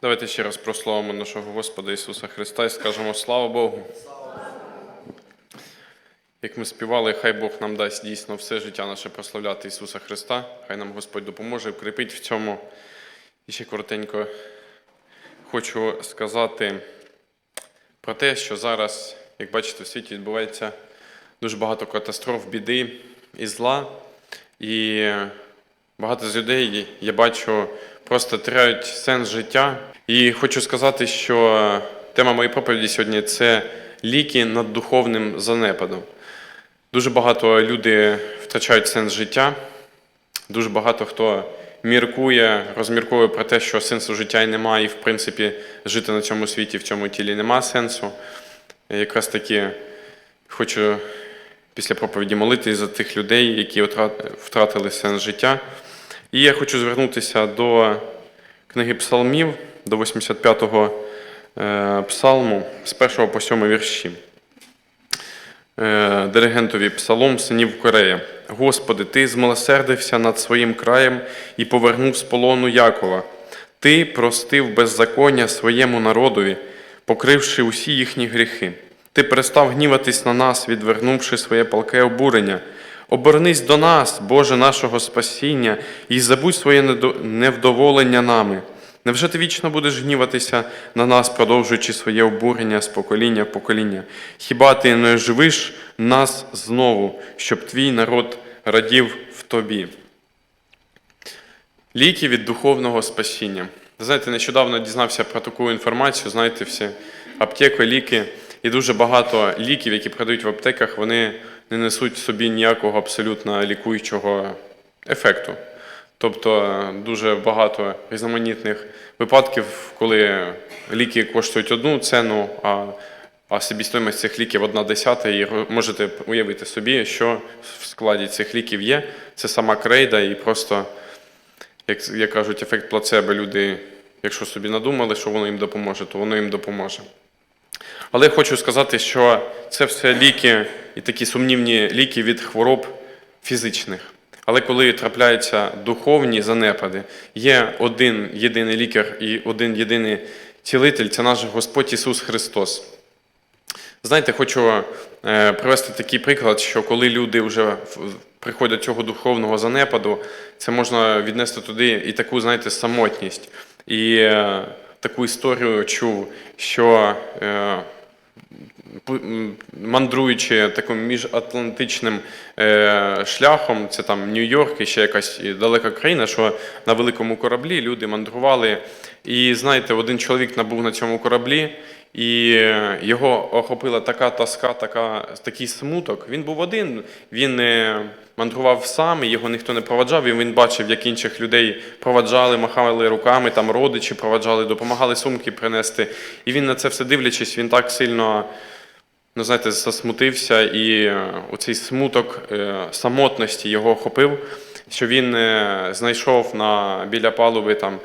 Давайте ще раз прославимо нашого Господа Ісуса Христа і скажемо слава Богу. Як ми співали, хай Бог нам дасть дійсно все життя наше прославляти Ісуса Христа. Хай нам Господь допоможе вкріпить в цьому. І ще коротенько хочу сказати про те, що зараз, як бачите, в світі відбувається дуже багато катастроф, біди і зла. І багато з людей, я бачу, просто теряють сенс життя. І хочу сказати, що тема моєї проповіді сьогодні це ліки над духовним занепадом. Дуже багато люди втрачають сенс життя. Дуже багато хто міркує, розмірковує про те, що сенсу життя і немає, і в принципі жити на цьому світі, в цьому тілі немає сенсу. Якраз таки хочу після проповіді молитись за тих людей, які втратили сенс життя. І я хочу звернутися до книги Псалмів, до 85-го е, псалму з 1 по 7 вірші. Е, Диригентові Псалом синів Корея. Господи, Ти змилосердився над своїм краєм і повернув з полону Якова. Ти простив беззаконня своєму народові, покривши усі їхні гріхи. Ти перестав гніватись на нас, відвернувши своє палке обурення. Обернись до нас, Боже нашого спасіння, і забудь своє невдоволення нами. Невже ти вічно будеш гніватися на нас, продовжуючи своє обурення з покоління в покоління? Хіба ти не оживиш нас знову, щоб твій народ радів в тобі? Ліки від духовного спасіння. Знаєте, нещодавно дізнався про таку інформацію, знаєте, всі аптеки, ліки, і дуже багато ліків, які продають в аптеках, вони не несуть в собі ніякого абсолютно лікуючого ефекту. Тобто е, дуже багато різноманітних випадків, коли ліки коштують одну ціну, а, а собівартість цих ліків одна десята, і можете уявити собі, що в складі цих ліків є. Це сама крейда, і просто, як, як кажуть, ефект плацебо, люди, якщо собі надумали, що воно їм допоможе, то воно їм допоможе. Але хочу сказати, що це все ліки і такі сумнівні ліки від хвороб фізичних. Але коли трапляються духовні занепади, є один єдиний лікар і один єдиний цілитель це наш Господь Ісус Христос. Знаєте, хочу е, привести такий приклад, що коли люди вже приходять до цього духовного занепаду, це можна віднести туди і таку, знаєте, самотність. І е, таку історію чув, що е, мандруючи таким міжатлантичним е, шляхом, це там Нью-Йорк і ще якась далека країна, що на великому кораблі люди мандрували. І знаєте, один чоловік набув на цьому кораблі, і його охопила така тоска, така, такий смуток. Він був один, він е, мандрував сам, і його ніхто не проваджав, і він бачив, як інших людей проваджали, махали руками, там родичі проваджали, допомагали сумки принести. І він на це все дивлячись, він так сильно ну, знаєте, засмутився, і е, оцей смуток е, самотності його охопив, що він е, знайшов на, біля палуби, там,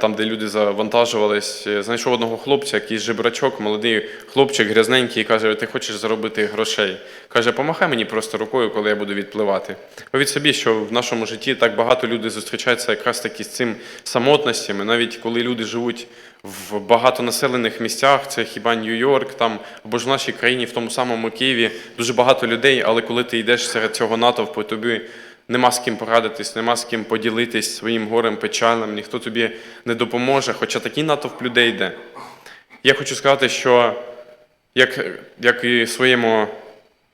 там, де люди завантажувались, е, знайшов одного хлопця, якийсь жебрачок, молодий хлопчик, грязненький, каже, ти хочеш заробити грошей. Каже, помахай мені просто рукою, коли я буду відпливати. Повідь собі, що в нашому житті так багато людей зустрічаються якраз таки з цим самотностями, навіть коли люди живуть в багатонаселених місцях, це хіба Нью-Йорк, там або ж в нашій країні, в тому самому Києві, дуже багато людей, але коли ти йдеш серед цього натовпу, тобі нема з ким порадитись, нема з ким поділитись своїм горем, печалем, ніхто тобі не допоможе, хоча такий натовп людей йде. Я хочу сказати, що як, як і своєму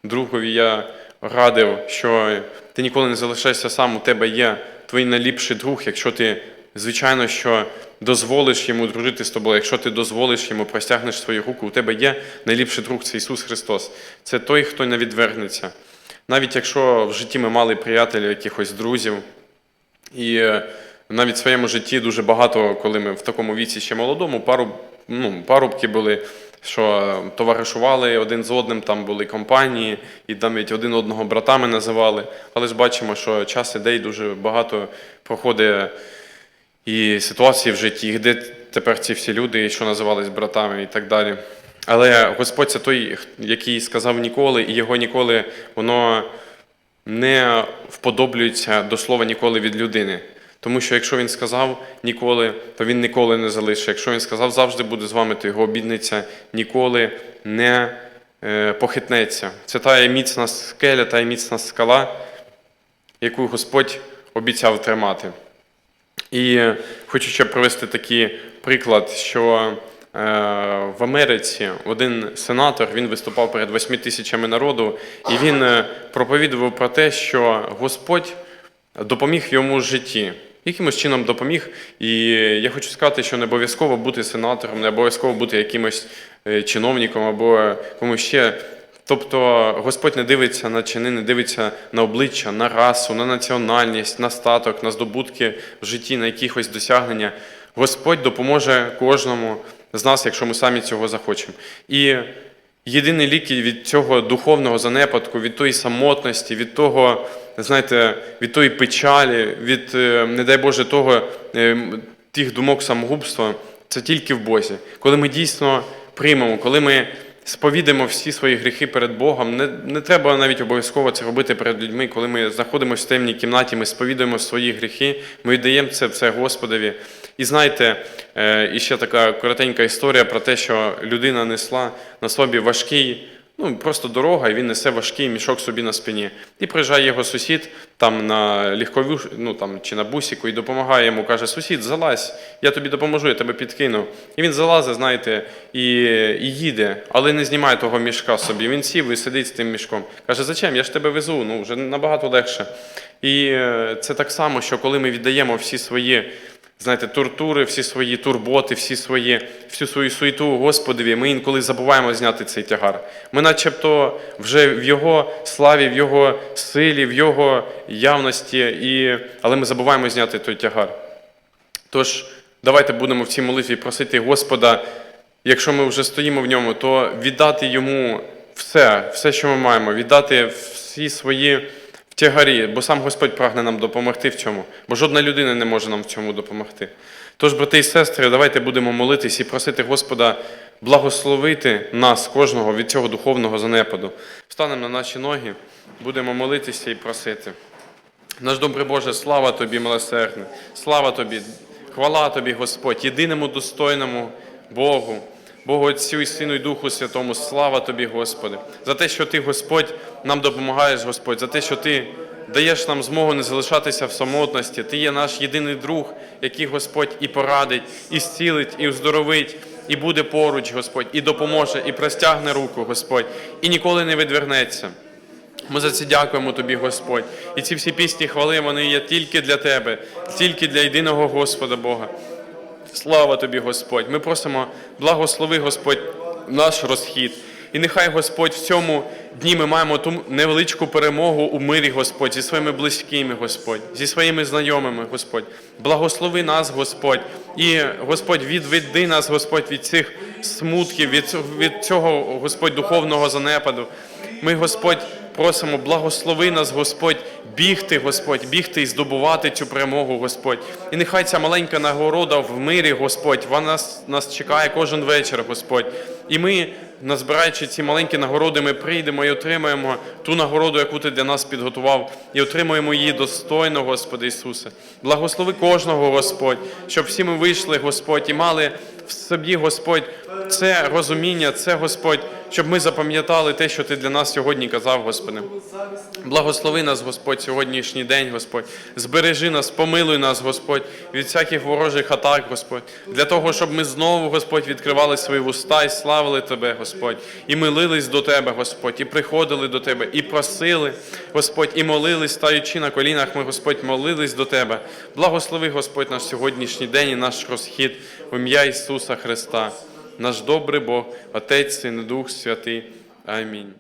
другові я радив, що ти ніколи не залишаєшся сам, у тебе є твій найліпший друг, якщо ти, звичайно, що дозволиш йому дружити з тобою, якщо ти дозволиш йому, простягнеш свою руку, у тебе є найліпший друг, це Ісус Христос. Це той, хто не відвернеться. Навіть якщо в житті ми мали приятелів, якихось друзів, і е, навіть в своєму житті дуже багато, коли ми в такому віці ще молодому, пару, ну, парубки були, що е, товаришували один з одним, там були компанії, і навіть один одного братами називали. Але ж бачимо, що час іде і дуже багато проходить і ситуації в житті, де тепер ці всі люди, що називались братами і так далі. Але Господь це той, який сказав ніколи, і його ніколи воно не вподоблюється до слова ніколи від людини. Тому що якщо він сказав ніколи, то він ніколи не залишить. Якщо він сказав завжди буде з вами, то його обідниця ніколи не е, похитнеться. Це та міцна скеля, та міцна скала, яку Господь обіцяв тримати. І хочу ще привести такий приклад, що в Америці один сенатор він виступав перед 8 тисячами народу, і він е, проповідував про те, що Господь допоміг йому в житті. Якимось чином допоміг. І я хочу сказати, що не обов'язково бути сенатором, не обов'язково бути якимось е, чиновником або комусь ще. Тобто Господь не дивиться на чини, не дивиться на обличчя, на расу, на національність, на статок, на здобутки в житті, на якихось досягнення. Господь допоможе кожному з нас, якщо ми самі цього захочемо. І єдиний лік від цього духовного занепадку, від тої самотності, від того, знаєте, від тої печалі, від, е, не дай Боже, того, е, тих думок самогубства, це тільки в Бозі. Коли ми дійсно приймемо, коли ми сповідаємо всі свої гріхи перед Богом, не, не треба навіть обов'язково це робити перед людьми, коли ми знаходимося в темній кімнаті, ми сповідуємо свої гріхи, ми віддаємо це все Господові. І знаєте, іще і ще така коротенька історія про те, що людина несла на собі важкий, ну просто дорога, і він несе важкий мішок собі на спині. І приїжджає його сусід там на легкову, ну там чи на бусіку, і допомагає йому, каже: сусід, залазь, я тобі допоможу, я тебе підкину. І він залазить, знаєте, і, і їде, але не знімає того мішка собі. Він сів і сидить з тим мішком. Каже, зачем? Я ж тебе везу, ну вже набагато легше. І е, це так само, що коли ми віддаємо всі свої знаєте, тортури, всі свої турботи, всі свої, всю свою суету Господові, ми інколи забуваємо зняти цей тягар. Ми начебто вже в Його славі, в Його силі, в Його явності, і... але ми забуваємо зняти той тягар. Тож, давайте будемо в цій молитві просити Господа, якщо ми вже стоїмо в ньому, то віддати йому все, все, що ми маємо, віддати всі свої тягарі, бо сам Господь прагне нам допомогти в цьому, бо жодна людина не може нам в цьому допомогти. Тож, брати і сестри, давайте будемо молитись і просити Господа благословити нас, кожного від цього духовного занепаду. Встанемо на наші ноги, будемо молитися і просити. Наш добрий Боже, слава Тобі, милосердне, слава Тобі, хвала Тобі, Господь, єдиному достойному Богу, Богу Отцю і Сину і Духу Святому, слава Тобі, Господи, за те, що Ти, Господь, нам допомагаєш, Господь, за те, що Ти даєш нам змогу не залишатися в самотності. Ти є наш єдиний друг, який Господь і порадить, і зцілить, і оздоровить, і буде поруч, Господь, і допоможе, і простягне руку, Господь, і ніколи не відвернеться. Ми за це дякуємо тобі, Господь. І ці всі пісні хвали, вони є тільки для тебе, тільки для єдиного Господа Бога. Слава тобі, Господь! Ми просимо, благослови, Господь, наш розхід. І нехай Господь в цьому дні ми маємо ту невеличку перемогу у мирі, Господь, зі своїми близькими, Господь, зі своїми знайомими, Господь. Благослови нас, Господь, і Господь, відведи нас, Господь, від цих смутків, від, від цього, Господь, духовного занепаду. Ми, Господь, просимо, благослови нас, Господь, бігти, Господь, бігти і здобувати цю перемогу, Господь. І нехай ця маленька нагорода в мирі, Господь, вона нас, нас чекає кожен вечір, Господь. І ми, назбираючи ці маленькі нагороди, ми прийдемо і отримаємо ту нагороду, яку ти для нас підготував, і отримаємо її достойно, Господи Ісусе. Благослови кожного, Господь, щоб всі ми вийшли, Господь, і мали в собі, Господь, це розуміння, це Господь, щоб ми запам'ятали те, що Ти для нас сьогодні казав, Господи. Благослови нас, Господь, сьогоднішній день, Господь. Збережи нас, помилуй нас, Господь, від всяких ворожих атак, Господь, для того, щоб ми знову, Господь, відкривали свої вуста і славили Тебе, Господь, і милились до Тебе, Господь, і приходили до Тебе, і просили, Господь, і молились, стаючи на колінах, ми, Господь, молились до Тебе. Благослови, Господь, наш сьогоднішній день і наш розхід в ім'я Ісуса Христа, наш добрий Бог, Отець, Син, Дух Святий. Амінь.